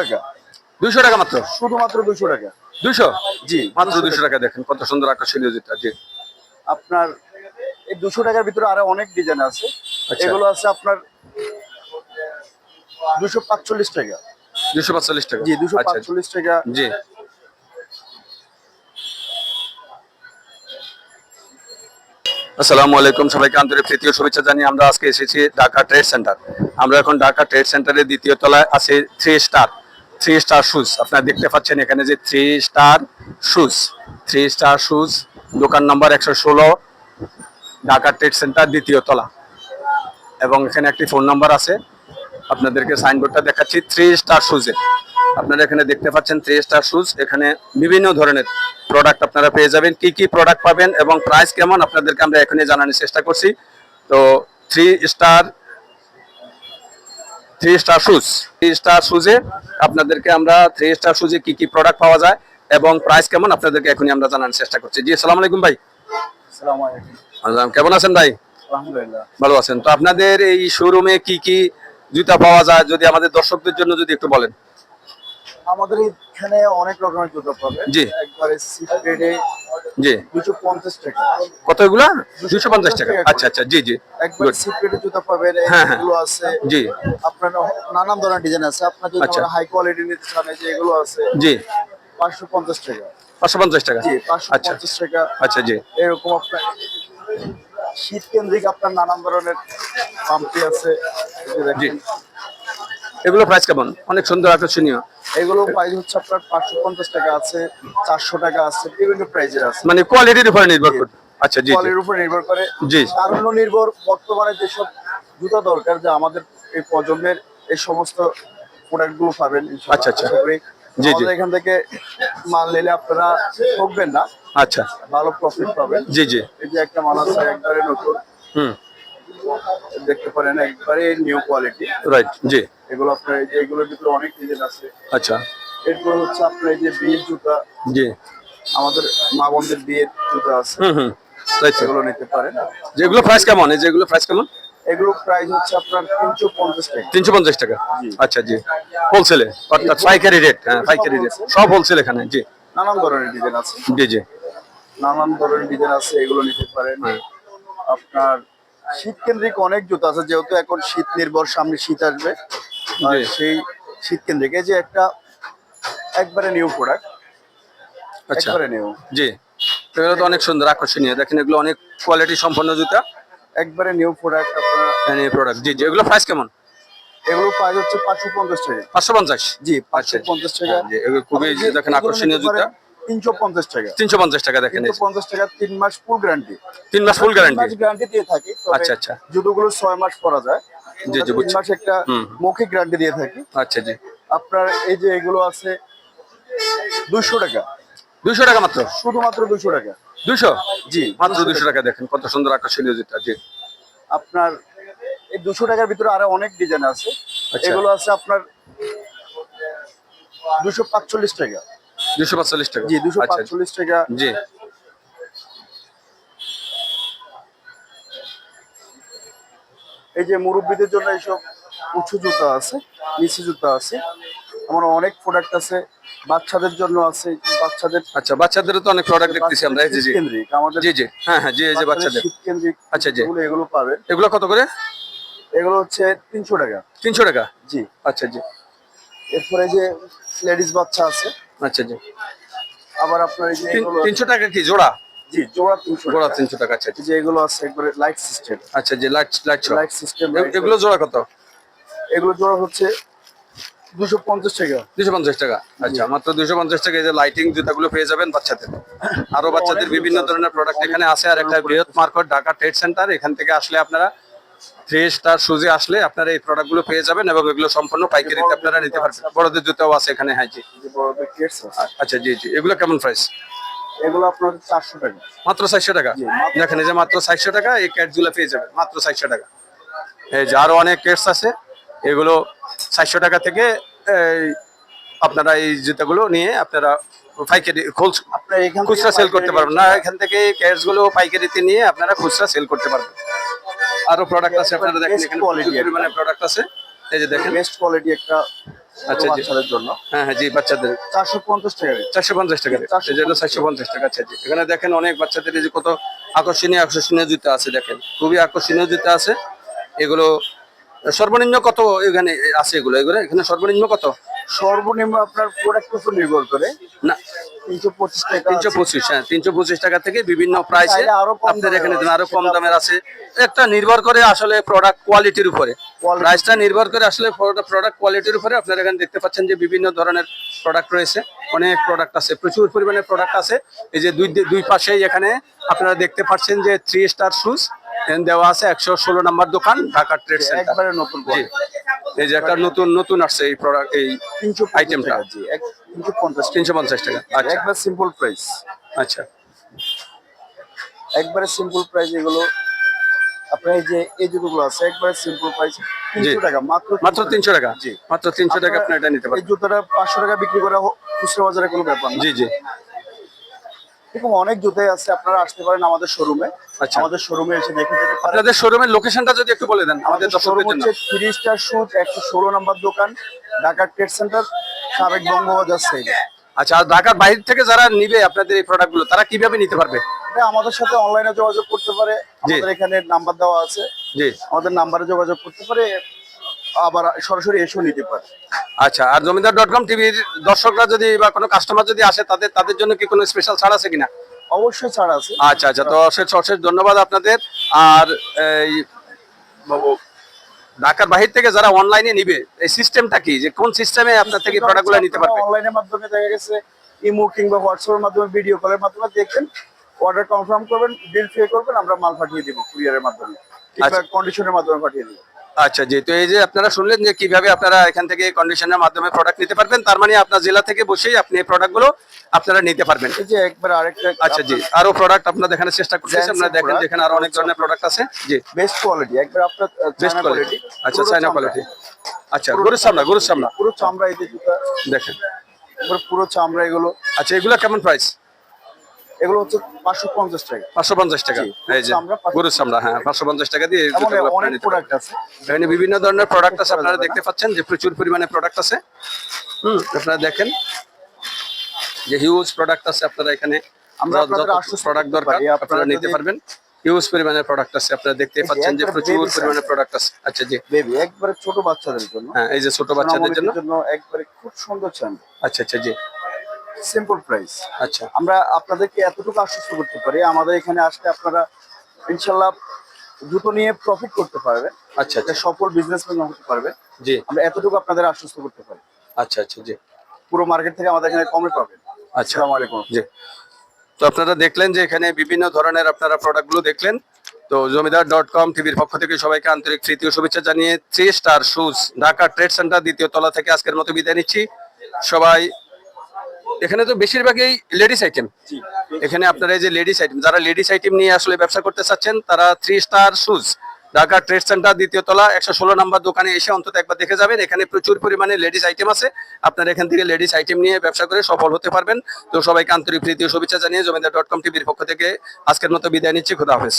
টাকা। দুইশো টাকা মাত্র? শুধুমাত্র দুশো টাকা। দুইশো? জি মাত্র দুইশো টাকা। দেখেন কত সুন্দর আকর্ষণীয় জি। আপনার এই দুশো টাকার ভিতরে আরও অনেক ডিজাইন আছে। আচ্ছা। এগুলো আছে আপনার দুশো পাঁচচল্লিশ টাকা। দুইশো পাঁচচল্লিশ টাকা। জি দুশো আচ্ছা। পাঁচচল্লিশ টাকা। জি। আসসালামু আলাইকুম সবাইকে আন্তরিক তৃতীয় শুভেচ্ছা জানিয়ে আমরা আজকে এসেছি ঢাকা ট্রেড সেন্টার। আমরা এখন ঢাকা ট্রেড সেন্টারের দ্বিতীয় তলায় আছে three star. Three star shoes. আপনারা দেখতে পাচ্ছেন এখানে যে three star shoes. Three star shoes, দোকান নম্বর একশো ষোলো, ঢাকা ট্রেড সেন্টার, দ্বিতীয় তলা। এবং এখানে একটি ফোন নাম্বার আছে। আপনাদেরকে সাইনবোর্ডটা দেখাচ্ছি, থ্রি স্টার শুজে আপনারা এখানে দেখতে পাচ্ছেন থ্রি স্টার শুজ। এখানে বিভিন্ন ধরনের প্রোডাক্ট আপনারা পেয়ে যাবেন। কি কি প্রোডাক্ট পাবেন এবং প্রাইস কেমন, আপনাদেরকে আমরা এখানে জানানোর চেষ্টা করছি। তো three star three star shoes three star শুজে আপনাদেরকে আমরা থ্রি স্টার শুজে কি কি প্রোডাক্ট পাওয়া যায় এবং প্রাইস কেমন আপনাদেরকে এখনই আমরা জানানোর চেষ্টা করছি। জি আসসালামু আলাইকুম ভাই। কেমন আছেন ভাই? ভালো আছেন। তো আপনাদের এই শোরুমে কি কি জুতা পাওয়া যায় যদি আমাদের দর্শকদের জন্য যদি একটু বলেন। আমাদের এখানে অনেক রকমের জুতো পাবে জি। একবারে জি। দুশো পঞ্চাশ টাকা। কত এগুলা? দুশো পঞ্চাশ টাকা। আচ্ছা আচ্ছা জি জি। একবার রেডে জুতো পাবেন হ্যাঁ, হ্যাঁ। এগুলো আছে। জি। আপনার নানান ধরনের ডিজাইন আছে। আপনার যদি আচ্ছা। হাই কোয়ালিটি নিতে চান এই যে এগুলো আছে জি। পাঁচশো পঞ্চাশ টাকা। পাঁচশো পঞ্চাশ টাকা। জি পাঁচশো আচ্ছা। পঞ্চাশ টাকা। আচ্ছা জি। এরকম আপনার শীত কেন্দ্রিক আপনার নানান ধরনের পাম্পি আছে। জি। এগুলো প্রাইস কেমন? অনেক সুন্দর আকর্ষণীয়। এগুলো প্রাইস হচ্ছে আপনার পাঁচশো পঞ্চাশ টাকা আছে চারশো টাকা আছে বিভিন্ন প্রাইজের আছে। মানে কোয়ালিটির উপরে নির্ভর করে। আচ্ছা জি কোয়ালিটির উপর নির্ভর করে। জি। কারণ নির্ভর বর্তমানে যেসব জুতা দরকার যে আমাদের এই প্রজন্মের এই সমস্ত প্রোডাক্টগুলো পাবেন আচ্ছা, আচ্ছা। জি, জি। এখান থেকে মাল নিলে আপনারা ঠকবেন না। আচ্ছা। ভালো প্রফিট পাবেন। জি জি। এই যে একটা মাল আছে একবারে নতুন। হুম। দেখতে পারেন একবারে নিউ কোয়ালিটি রাইট জি। এগুলো আপনার এই যে এগুলোর ভিতরে অনেক ডিজাইন আছে। আচ্ছা। এরপর হচ্ছে আপনার এই যে বিয়ের জুতা। জি। আমাদের মা বোনদের বিয়ের জুতা আছে। হুম হুম। সেগুলো নিতে পারেন। যেগুলো প্রাইস কেমন? যেগুলো প্রাইস কেমন? এগুলো প্রাইস হচ্ছে আপনার তিনশো পঞ্চাশ টাকা। তিনশো পঞ্চাশ টাকা? আচ্ছা জি। হোলসেলে অর্থাৎ পাইকারি রেট হ্যাঁ পাইকারি রেট সব হোলসেল এখানে জি। নানান ধরনের ডিজাইন আছে। জি জি। নানান ধরনের ডিজাইন আছে এগুলো নিতে পারেন। হ্যাঁ। আপনার শীত কেন্দ্রিক অনেক জুতো আছে যেহেতু এখন শীত নির্ভর সামনে শীত আসবে। সেই শীত কেন্দ্রিক এই যে একটা একবারে নিউ প্রোডাক্ট আচ্ছা। একবারে নিউ জি। এগুলো তো অনেক সুন্দর আকর্ষণীয়। দেখেন এগুলো অনেক কোয়ালিটি সম্পন্ন জুতা। একবারে নিউ প্রোডাক্ট আপনার প্রোডাক্ট জি জি। এগুলো প্রাইস কেমন? এগুলো প্রাইস হচ্ছে পাঁচশো পঞ্চাশ টাকা। পাঁচশো পঞ্চাশ? জি আচ্ছা পাঁচশো পঞ্চাশ টাকা। খুবই যে- দেখেন আকর্ষণীয় জুতা। তিনশো পঞ্চাশ টাকা। তিনশো পঞ্চাশ টাকা দেখেন। পঞ্চাশ টাকা তিন মাস ফুল গ্যারান্টি তিন মাস ফুল গ্যারান্টি গ্যারান্টি দিয়ে থাকি আচ্ছা, আচ্ছা। জুতোগুলো ছয় মাস পরা যায়। জি, জি, তিন মাস একটা মৌখিক গ্যারান্টি দিয়ে থাকি। আচ্ছা জি। আপনার এই যে এগুলো আছে দুশো টাকা। দুইশো টাকা মাত্র? শুধুমাত্র দুশো টাকা। দুইশো? জি মাত্র দুইশো টাকা। দেখেন কত সুন্দর আকর্ষণীয় জুতা জি। আপনার এই দুশো টাকার ভিতরে আরও অনেক ডিজাইন আছে। এগুলো আছে আপনার দুশো পাঁচচল্লিশ টাকা। দুইশো পাঁচচল্লিশ টাকা। জি দুশো আচ্ছা পাঁচচল্লিশ টাকা। জি। এই যে মুরব্বীদের জন্য এইসব উঁচু জুতা আছে নিচু জুতা আছে। আমার অনেক প্রোডাক্ট আছে বাচ্চাদের জন্য আছে বাচ্চাদের আচ্ছা বাচ্চাদেরও তো অনেক প্রোডাক্ট দেখতেছি আমরা জি। কেন্দ্রিক আমাদের জি জি। হ্যাঁ হ্যাঁ জি এই যে বাচ্চাদের শীত কেন্দ্রিক আচ্ছা, জি। এগুলো পাবেন এগুলো কত করে? এগুলো হচ্ছে তিনশো টাকা। তিনশো টাকা? জি। আচ্ছা জি। এরপরে যে লেডিস বাচ্চা আছে আচ্ছা জি। আবার আপনার এই যে এগুলো তিনশো টাকা কি জোড়া? জি জোড়া তিনশো জোড়া তিনশো টাকা আচ্ছা এই যে এগুলো আছে একবারে লাইট সিস্টেম আচ্ছা জি লাইট লাইট লাইট সিস্টেম এগুলো জোড়া কত? এগুলো জোড়া হচ্ছে দুশো পঞ্চাশ টাকা। দুশো পঞ্চাশ টাকা আচ্ছা মাত্র দুশো পঞ্চাশ টাকা এই যে লাইটিং জুতাগুলো পেয়ে যাবেন বাচ্চাদের। আরও বাচ্চাদের বিভিন্ন ধরনের প্রোডাক্ট এখানে আছে। আর একটা বৃহৎ মার্কেট ঢাকা ট্রেড সেন্টার এখান থেকে আসলে আপনারা থ্রি স্টার সুজে আসলে আপনারা এই প্রোডাক্টগুলো পেয়ে যাবেন এবং এগুলো সম্পূর্ণ পাইকারিতে আপনারা নিতে পারবেন। বড়দের জুতাও আছে এখানে হ্যাঁ জি। আচ্ছা জি জি। এগুলো কেমন প্রাইস এগুলো আপনার চারশো টাকা। মাত্র চারশো টাকা? দেখেন এই যে মাত্র চারশো টাকা এই ক্যাটগুলো পেয়ে যাবেন। মাত্র চারশো টাকা। এই যে আরও অনেক ক্যাটস আছে। এগুলো চারশো টাকা থেকে আপনারা এই জুতাগুলো নিয়ে আপনারা পাইকারি খুচরা সেল করতে পারবেন। না এখান থেকে ক্যাটসগুলো পাইকারিতে নিয়ে আপনারা খুচরা সেল করতে পারবেন। আরও প্রোডাক্ট আছে আপনারা দেখেন এখানে প্রচুর পরিমাণে প্রোডাক্ট আছে। এই যে দেখেন। বেস্ট কোয়ালিটি একটা আচ্ছা। বাচ্চাদের জন্য। হ্যাঁ হ্যাঁ জি বাচ্চাদের। চারশো পঞ্চাশ টাকা। চারশো পঞ্চাশ টাকা। 450 যেটা চারশো পঞ্চাশ টাকা আচ্ছা জি। এখানে দেখেন অনেক বাচ্চাদের এই যে কত আকর্ষণীয় আকর্ষণীয় জুতা আছে দেখেন। খুবই আকর্ষণীয় জুতা আছে। এগুলো সর্বনিম্ন কত এখানে আছে এগুলো? এগুলো এখানে সর্বনিম্ন কত? সর্বনিম্ন আপনার প্রোডাক্টের উপর নির্ভর করে। না তিনশো পঁচিশ হ্যাঁ তিনশো পঁচিশ টাকা থেকে বিভিন্ন প্রাইসে আপনাদের এখানে আরও কম দামের আছে। একটা নির্ভর করে আসলে প্রোডাক্ট কোয়ালিটির উপরে। প্রাইসটা নির্ভর করে আসলে প্রোডাক্ট কোয়ালিটির উপরে আপনারা এখানে দেখতে পাচ্ছেন যে বিভিন্ন ধরনের প্রোডাক্ট রয়েছে। অনেক প্রোডাক্ট আছে প্রচুর পরিমাণে প্রোডাক্ট আছে। এই যে দুই দুই পাশেই এখানে আপনারা দেখতে পাচ্ছেন যে থ্রি স্টার শুজ দেওয়া আছে একশো ষোলো নম্বর দোকান ঢাকা ট্রেড সেন্টার নতুন এই যে একটা নতুন নতুন আসছে এই প্রোডাক্ট এই আইটেমটা তিনশো পঞ্চাশ তিনশো পঞ্চাশ টাকা। আচ্ছা। একবার সিম্পল প্রাইস আচ্ছা। একবারে সিম্পল প্রাইস এগুলো। আপনার এই যে এই জুতোগুলো আছে একবারে সিম্পল প্রাইস তিনশো টাকা মাত্র মাত্র তিনশো টাকা। জি। মাত্র তিনশো টাকা আপনি এটা নিতে এই জুতোটা পাঁচশো টাকা বিক্রি করা খুচরা বাজারে কোনো ব্যাপার না। জি জি। এরকম অনেক জুতাই আছে আপনারা আসতে পারেন আমাদের শোরুমে আচ্ছা। আমাদের শোরুমে এসে দেখে যেতে পারেন। আপনাদের শোরুমের লোকেশনটা যদি একটু বলে দেন আমাদের আমাদের শোরুম হচ্ছে থ্রি স্টার শুজ একশো ষোলো নম্বর দোকান ঢাকা ট্রেড সেন্টার সাবেক বঙ্গবাজার সাইড আচ্ছা। আর ঢাকার বাইরে থেকে যারা নিবে আপনাদের এই প্রোডাক্টগুলো তারা কীভাবে নিতে পারবে? এটা আমাদের সাথে অনলাইনে যোগাযোগ করতে পারে। আমাদের এখানে নাম্বার দেওয়া আছে। জি। আমাদের নাম্বারে যোগাযোগ করতে পারে আবার সরাসরি এসেও নিতে পারে। আচ্ছা আর জমিদার ডট কম টিভির দর্শকরা যদি বা কোনো কাস্টমার যদি আসে তাদের তাদের জন্য কি কোনো স্পেশাল ছাড় আছে কিনা? অবশ্যই ছাড় আছে। আচ্ছা আচ্ছা তো অশেষ অশেষ ধন্যবাদ আপনাদের। আর এই ঢাকার বাহির থেকে যারা অনলাইনে নিবে এই সিস্টেমটা কি? যে কোন সিস্টেমে আপনার থেকে প্রোডাক্টগুলো নিতে পারবে? অনলাইনের মাধ্যমে দেখা গেছে ইমো কিংবা হোয়াটসঅ্যাপের মাধ্যমে ভিডিও কলের মাধ্যমে দেখবেন অর্ডার কনফার্ম করবেন বিল পে করবেন আমরা মাল পাঠিয়ে দিব কুরিয়ারের মাধ্যমে কিংবা আচ্ছা। কন্ডিশনের মাধ্যমে পাঠিয়ে দিব। আচ্ছা জি তো এই যে আপনারা শুনলেন যে কীভাবে আপনারা এখান থেকে কন্ডিশনের মাধ্যমে প্রোডাক্ট নিতে পারবেন তার মানে আপনার জেলা থেকে বসেই আপনি এই প্রোডাক্টগুলো আপনারা নিতে পারবেন। এই যে একবার আরেকটা আচ্ছা জি আরও প্রোডাক্ট আপনারা দেখানোর চেষ্টা করতেছি আপনারা দেখেন। যেখানে আরও অনেক ধরনের প্রোডাক্ট আছে। জি। বেস্ট কোয়ালিটি একবার আপনার বেস্ট কোয়ালিটি আচ্ছা চাইনা কোয়ালিটি আচ্ছা গরুর সামনা গরুর সামনা পুরো চামড়া এই দেখেন। পুরো চামড়া এগুলো। আচ্ছা এগুলো কেমন প্রাইস এগুলো হচ্ছে পাঁচশো পঞ্চাশ টাকা। পাঁচশো পঞ্চাশ টাকা। এই যে গরুর চামড়া হ্যাঁ পাঁচশো পঞ্চাশ টাকা দিয়ে অনেক প্রোডাক্ট আছে। এখানে বিভিন্ন ধরনের প্রোডাক্ট আছে আপনারা দেখতে পাচ্ছেন যে প্রচুর পরিমাণে প্রোডাক্ট আছে। হুম আপনারা দেখেন। যে হিউজ প্রোডাক্ট আছে আপনারা এখানে। আমরা প্রোডাক্ট দরকার আপনারা নিতে পারবেন। হিউজ পরিমাণে প্রোডাক্ট আছে আপনারা দেখতে পাচ্ছেন যে প্রচুর পরিমাণে প্রোডাক্ট আছে। আচ্ছা জি। বেবি একবারে ছোট বাচ্চাদের জন্য। হ্যাঁ এই যে ছোট বাচ্চাদের জন্য। জন্য একবারে খুব সুন্দর চান আচ্ছা আচ্ছা জি। সিম্পল প্রাইস আচ্ছা। আমরা আপনাদেরকে এতটুকু আশ্বস্ত করতে পারি আমাদের এখানে আসলে আপনারা ইনশাল্লাহ জুতো নিয়ে প্রফিট করতে পারবেন। আচ্ছা আচ্ছা। সফল বিজনেসম্যান হতে পারবেন। জি। আমরা এতটুকু আপনাদের আশ্বস্ত করতে পারি। আচ্ছা আচ্ছা জি। পুরো মার্কেট থেকে আমাদের এখানে কমে পাবেন। আচ্ছা। আলাইকুম। জি। তো আপনারা দেখলেন যে এখানে বিভিন্ন ধরনের আপনারা প্রোডাক্টগুলো দেখলেন। তো জমিদার ডট কম টিভির পক্ষ থেকে সবাইকে আন্তরিক তৃতীয় শুভেচ্ছা জানিয়ে three star shoes Dhaka trade centre দ্বিতীয় তলা থেকে আজকের মতো বিদায় নিচ্ছি। সবাই এখানে তো বেশিরভাগই লেডিস আইটেম এখানে আপনারা এই যে লেডিস আইটেম যারা লেডিস আইটেম নিয়ে আসলে ব্যবসা করতে চাচ্ছেন তারা three star shoes Dhaka trade centre দ্বিতীয় তলা একশো ষোলো নম্বর দোকানে এসে অন্তত একবার দেখে যাবেন। এখানে প্রচুর পরিমাণে লেডিস আইটেম আছে। আপনারা এখান থেকে লেডিস আইটেম নিয়ে ব্যবসা করে সফল হতে পারবেন। তো সবাইকে আন্তরিক প্রীতি ও শুভেচ্ছা জানিয়ে জমিদার ডট কম টিভির পক্ষ থেকে আজকের মতো বিদায় নিচ্ছি। খুদা হাফেজ।